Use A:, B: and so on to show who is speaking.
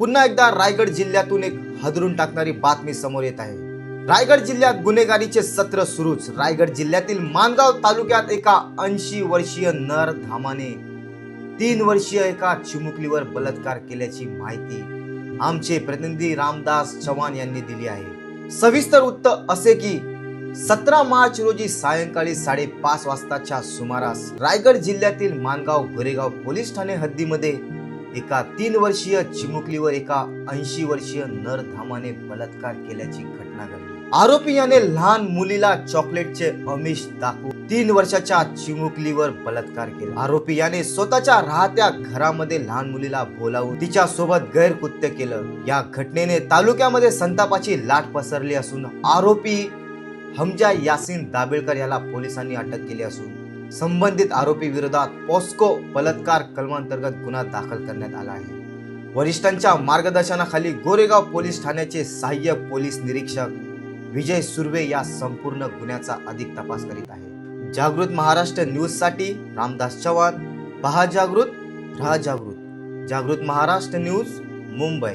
A: पुन्हा एकदा रायगड जिल्ह्यातून एक हदरून टाकणारी बातमी समोर येत आहे. रायगड जिल्ह्यात गुन्हेगारीचे सत्र सुरूच. रायगड जिल्ह्यातील मानगाव तालुक्यात एका ऐंशी वर्षीय नर धामाने तीन वर्षीय एका चिमुकलीवर बलात्कार केल्याची माहिती आमचे प्रतिनिधी रामदास चव्हाण यांनी दिली आहे. सविस्तर उत्तर असे की सतरा मार्च रोजी सायंकाळी साडेपाच वाजताच्या सुमारास रायगड जिल्ह्यातील मानगाव गोरेगाव पोलीस ठाणे हद्दीमध्ये एका तीन वर्षीय चिमुकलीवर एका ऐंशी वर्षीय नरधामाने बलात्कार केल्याची घटना घडली. आरोपी याने लहान मुलीला चॉकलेटचे अमिष दाखवून तीन वर्षाच्या चिमुकलीवर बलात्कार केला. आरोपी याने स्वतःच्या राहत्या घरामध्ये लहान मुलीला बोलावून तिच्या सोबत गैरकृत्य केलं. या घटनेने तालुक्यामध्ये संतापाची लाट पसरली असून आरोपी हमजा यासिन दाबेळकर याला पोलिसांनी अटक केली असून संबंधित आरोपी विरोधात पॉस्को बलात्कार कलमांतर्गत गुन्हा दाखल करण्यात आला आहे. वरिष्ठांच्या मार्गदर्शनाखाली गोरेगाव पोलीस ठाण्याचे सहाय्यक पोलीस निरीक्षक विजय सुर्वे या संपूर्ण गुन्ह्याचा अधिक तपास करीत आहे जागृत महाराष्ट्र न्यूजसाठी रामदास चव्हाण पहा जागृत राहा जागृत. जागृत महाराष्ट्र न्यूज मुंबई.